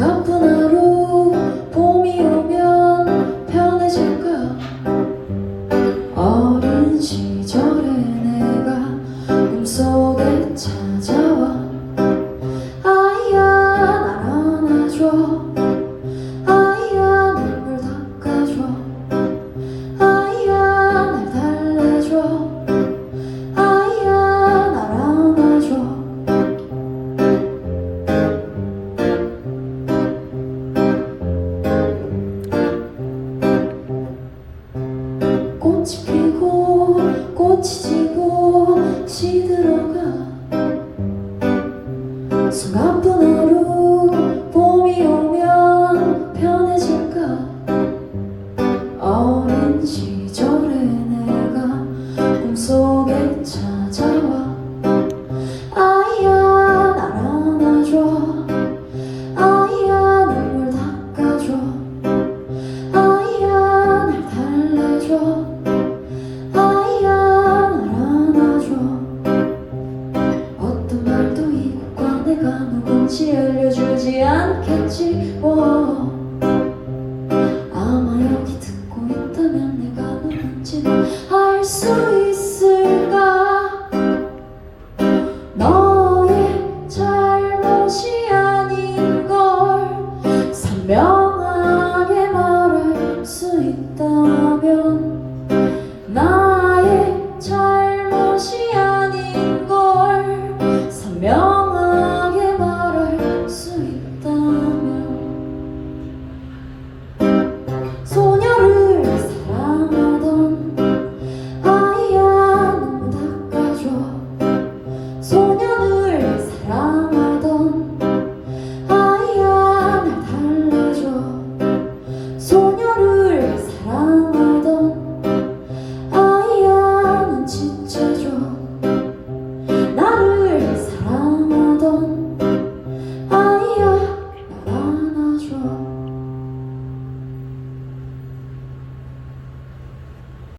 가쁜 하루 봄이 오면 편해질 거야 어린 시절의 내가 꿈속에 찾아와 왠지 알려주지 않겠지.